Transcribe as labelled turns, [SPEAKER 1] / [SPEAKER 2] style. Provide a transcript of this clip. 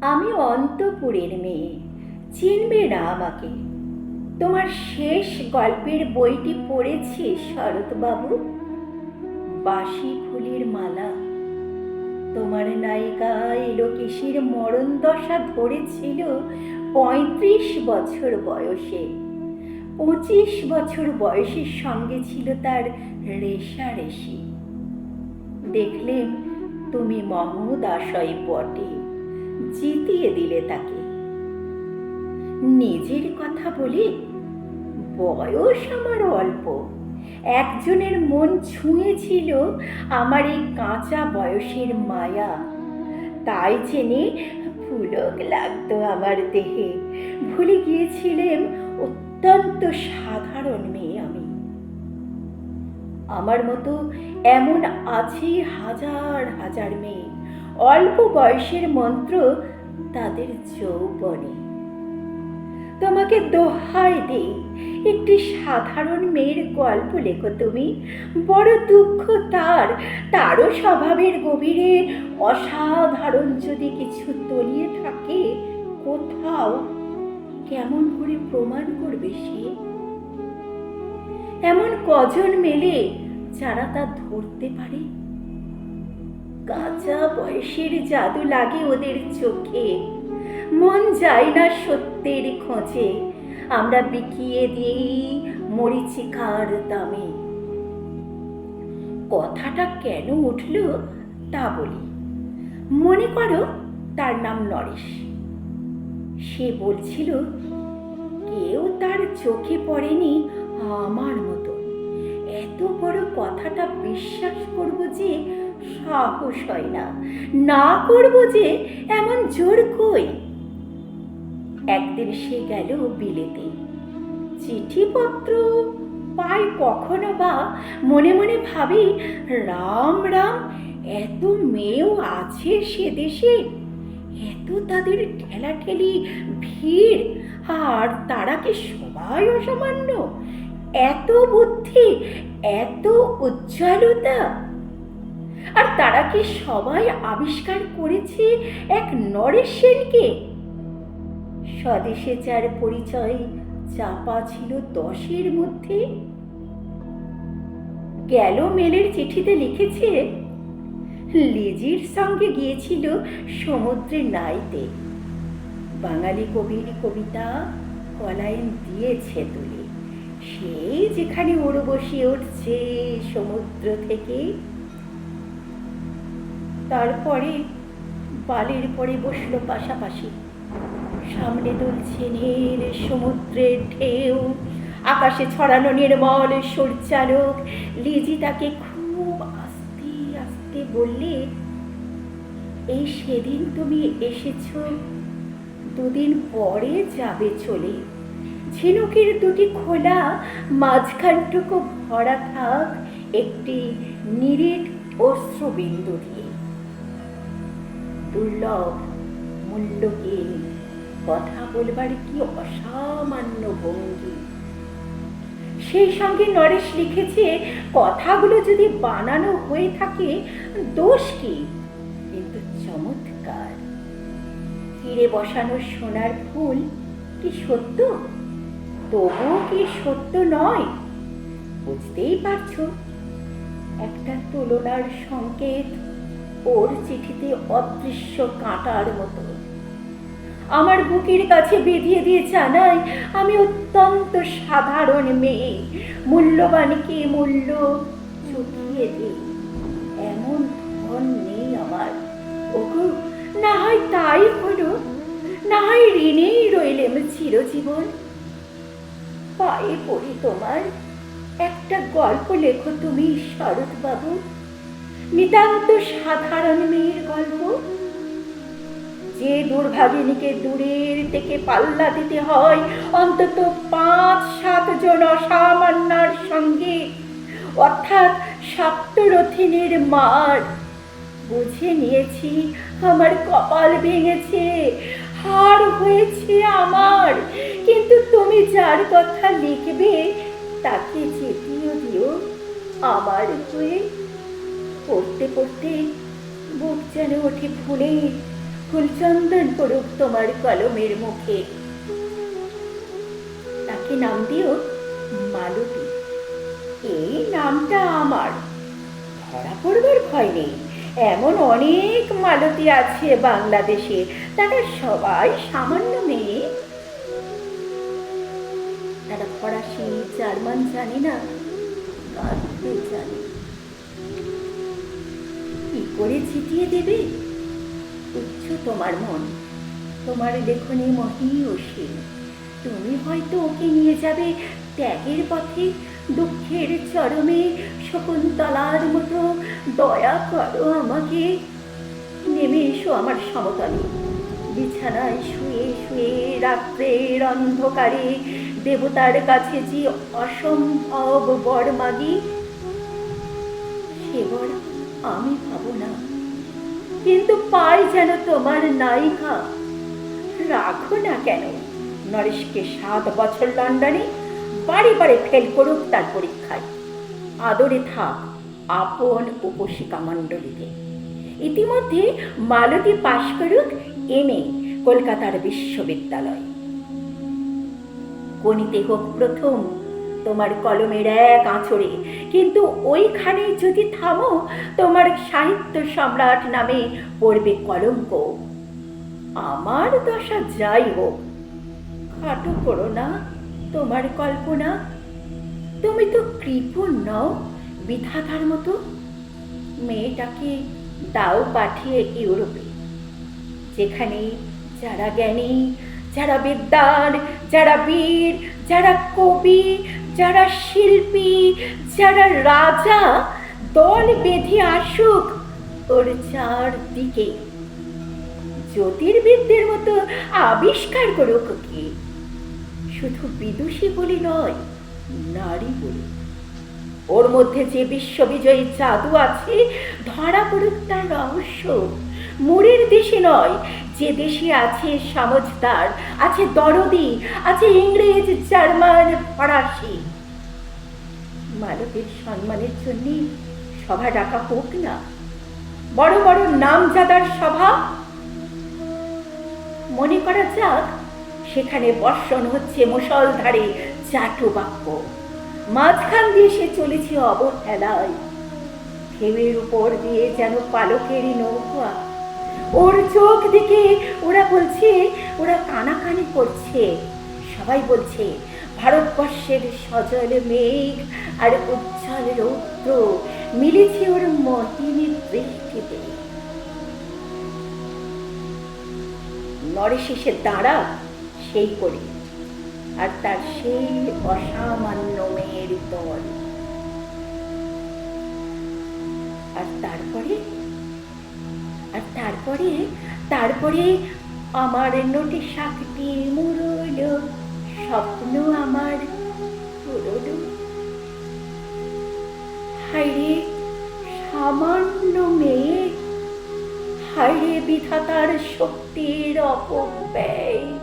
[SPEAKER 1] আমি অন্তপুরের মেয়ে। চিনবে না আমাকে। তোমার শেষ গল্পের বইটি পড়েছি শরৎবাবু? বাসি ফুলের মালা। তোমার নায়িকা এলোকেশীর মরণ দশা ধরেছিল পঁয়ত্রিশ বছর বয়সে। পঁচিশ বছর বয়সের সঙ্গে ছিল তার রেশারেশি। দেখলেন তুমি মহোদাশয় বটে। জিতিয়ে দিলে তাকে। নিজের কথা বলি, বয়স আমার অল্প। একজনের মন ছুঁয়েছিল আমার এই কাঁচা বয়সের মায়া। তাই জেনে পুলক লাগতো আমার দেহে। ভুলে গিয়েছিলেন অত্যন্ত সাধারণ মেয়ে আমি। আমার মতো এমন আছে হাজার হাজার মেয়ে। অল্প বয়সের মন্ত্র তাদের যৌবনে। তোমাকে দোহাই দেই একটি সাধারণ মেয়ের গল্প লেখো তুমি। বড় দুঃখ তার, তারও স্বভাবের গভীরে অসাধারণ যদি কিছু তলিয়ে থাকে, কোথাও কেমন করে প্রমাণ করবে সে? এমন কজন মেলে যারা তা ধরতে পারে? কাঁচা বয়সের জাদু লাগে ওদের চোখে। মন যায় না সত্যের খোঁজে। আমরা বিকিয়ে দিই মরিচিকার দামে। কথাটা কেন উঠল তা বলি। মনে করো তার নাম নরেশ। সে বলছিল, কেউ তার চোখে পড়েনি আমার মতো। এত বড় কথাটা বিশ্বাস করব যে সাহস হয় না না করব যে এমন জোর কই? একদিন সে গেল বিলেতে। চিঠিপত্র পাই কখনো বা? মনে মনে ভাবি, রাম রাম, এত মেয়েও আছে সে দেশে। এত তাদের ঠেলাঠেলি, ভিড়, আর তারা কি সবাই অসামান্য? এত বুদ্ধি, এত উজ্জ্বলতা। আর তারা কি সবাই আবিষ্কার করেছে এক নরেশ স্বদেশে যার পরিচয় চাপা ছিল দশের মধ্যে। গেল মেলের চিঠিতে লিখেছে, লিজির সঙ্গে গিয়েছিল সমুদ্রে নাইতে। বাঙালি কবির কবিতা কলায়ন দিয়েছে তুলে। সেই যেখানে উড়বসি উঠছে সমুদ্র থেকে। তারপরে বালির পরে বসল পাশাপাশি। সামনে দুলছে নীল সমুদ্রের ঢেউ, আকাশে ছড়ানো নির্মল সূর্যালোক লিজি তাকে খুব আস্তে আস্তে বললে, এই সেদিন তুমি এসেছ, দুদিন পরে যাবে চলে। ঝিনুকের দুটি খোলা, মাঝখানটুকু ভরা থাক, একটি নিরিট অশ্রবিন্দু দিয়ে। দুর্লভ মূল্যহীন কথা বলবার কি অসামান্য ভঙ্গি? সেই সঙ্গে নরেশ লিখেছে, কথাগুলো যদি বানানো হয়ে থাকে, দোষ কি? কিন্তু চমৎকার। তীরে বসানো সোনার ফুল কি সত্য? তবুও কি সত্য নয়? বুঝতেই পারছ, একটা তুলনার সংকেত ওর চিঠিতে অদৃশ্য কাঁটার মতো। আমার বুকের কাছে বেঁধিয়ে দিয়ে জানাই আমি অত্যন্ত সাধারণ মেয়ে। মূল্যবানকে মূল্য চুকিয়ে দিই? এমন ধন নেই আমার। ওগো, না হয় তাই হলো, না হয় ঋণেই রইলেম চিরজীবন। পায়ে পড়ি তোমার, একটা গল্প লেখো তুমি শরৎবাবু নিতান্ত সাধারণ মেয়ের গল্প। যে দুর্ভাগিনীকে দূরের থেকে পাল্লা দিতে হয়, অন্তত পাঁচ, সাত জন অসামান্যার সঙ্গে, অর্থাৎ সপ্তরথিনীর মার। বুঝে নিয়েছি, আমার কপাল ভেঙেছে হার হয়েছে আমার। কিন্তু তুমি যার কথা লিখবে, তাকে যেতিও দিও, আমার হয়ে পড়তে পড়তে বুক যেন ওঠে ফুলে ফুলচন্দন পড়ুক তোমার কলমের মুখে। তাকে নাম দিও মালতী। এই নামটা আমার। ধরা পড়বার ভয় নেই। এমন অনেক মালতী আছে বাংলাদেশে, তারা সবাই সামান্য মেয়ে। তারা ফরাসি, জার্মান জানি না জানে। কি করে ছিটিয়ে দেবে? উচ্চ তোমার মন? তোমার লেখনে মহীয়সী তুমি হয়তো ওকে নিয়ে যাবে ত্যাগের পথে, দুঃখের চরমে শকুন্তলার মতো দয়া করো আমাকে। নেমে এসো আমার সমতলে। বিছানায় শুয়ে শুয়ে রাত্রের অন্ধকারে দেবতার কাছে যে অসম্ভব বর মাগি বর আমি পাবো না। কিন্তু পাই যেন তোমার নায়িকা। রাখো না কেন, নরেশকে সাত বছর লন্ডনে বাড়ি বাড়ি ফেল করুক তার পরীক্ষায়। আদরে থাক আপন উপশিকা মণ্ডলীতে ইতিমধ্যে মালতী পাশ করুক এম এ, কলকাতার বিশ্ববিদ্যালয়। গণিতে হোক প্রথম তোমার কলমের এক আঁচড়ে। কিন্তু ওইখানে যদি থামো, তোমার সাহিত্য সম্রাট নামে পড়বে কলঙ্ক। আমার দশা যাই হোক, খাটো করো না তোমার কল্পনা। তুমি তো কৃপণ নও, বিধাতার মতো। মেয়েটাকে দাও পাঠিয়ে ইউরোপে। যেখানে যারা জ্ঞানী, যারা বিদ্যান যারা বীর, যারা কবি যারা শিল্পী, যারা রাজা, দল বেঁধে আসুক ওর চারদিকে। জ্যোতির্বিদদের মতো আবিষ্কার করুক কি শুধু বিদুষী বলি নয়, নারী বলি। ওর মধ্যে যে বিশ্ববিজয়ী জাদু আছে, ধরা পড়ুক তার রহস্য। মুড়ের দেশে নয় যে দেশে আছে সমজদার, আছে দরদি, আছে ইংরেজ, জার্মান, ফরাসি। মানবের সম্মানের জন্য সভা ডাকা হোক না। বড় বড় নামজাদার সভা। মনে করা যাক, সেখানে বর্ষণ হচ্ছে মুসলধারে চাটু বাক্য। মাঝখান দিয়ে সে চলেছে অবহেলায়। ঢেউয়ের উপর দিয়ে যেন পালকেরই নৌকা। ওর চোখ দিকে ওরা বলছে, ওরা কানাকানি করছে। সবাই বলছে, ভারতবর্ষের সজল মেঘ আর উজ্জ্বল রৌদ্র মিলেছে ওর মহিনী দৃষ্টিতে। নরেশ এসে দাঁড়া, সেই করে। আর তার সেই অসামান্য মেয়ের দল। আর তারপরে আর তারপরে তারপরে আমার নোটে শাকটি মুরল স্বপ্ন আমার পুরল হাইরে সামান্য মেয়ে হাইরে বিধাতার শক্তির অপব্যয়।